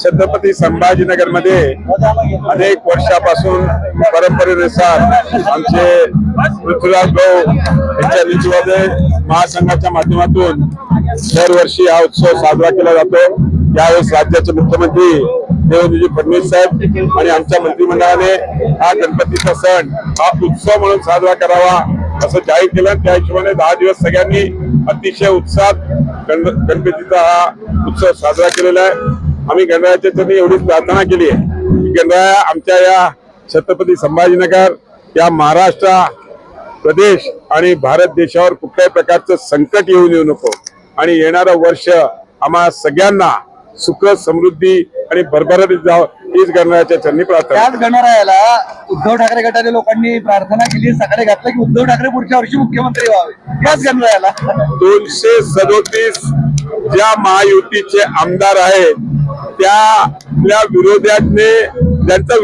छत्रपती संभाजीनगरमध्ये अनेक वर्षापासून परंपरेनुसार आमचे पृथ्वीराज भाऊ यांच्या नेतृत्वामध्ये महासंघाच्या माध्यमातून दरवर्षी हा उत्सव साजरा केला जातो. यावेळेस राज्याचे मुख्यमंत्री देवेंद्रजी फडणवीस साहेब आणि आमच्या मंत्रिमंडळाने हा गणपतीचा सण हा उत्सव म्हणून साजरा करावा असं जाहीर केलं. त्या हिशोबाने दहा दिवस सगळ्यांनी अतिशय उत्साहात गणपतीचा हा उत्सव साजरा केलेला आहे. आम्ही गणरायाच्या चरणी एवढीच प्रार्थना केली आहे की गणराया आमच्या या छत्रपती संभाजीनगर या महाराष्ट्र प्रदेश आणि भारत देशावर कुठल्याही प्रकारचं संकट येऊन येऊ नको. आणि येणारं वर्ष आम्हा सगळ्यांना सुख समृद्धी आणि भरभराटीत जावं हीच गणरायाच्या चरणी प्रार्थना. त्याच गणरायाला उद्धव ठाकरे गटाच्या लोकांनी प्रार्थना केली सकाळी घातलं की उद्धव ठाकरे पुढच्या वर्षी मुख्यमंत्री व्हावे. त्याच गणरायाला. दोनशे सदोतीस ज्या महायुतीचे आमदार आहेत त्या त्या विरोधाने ज्यांचा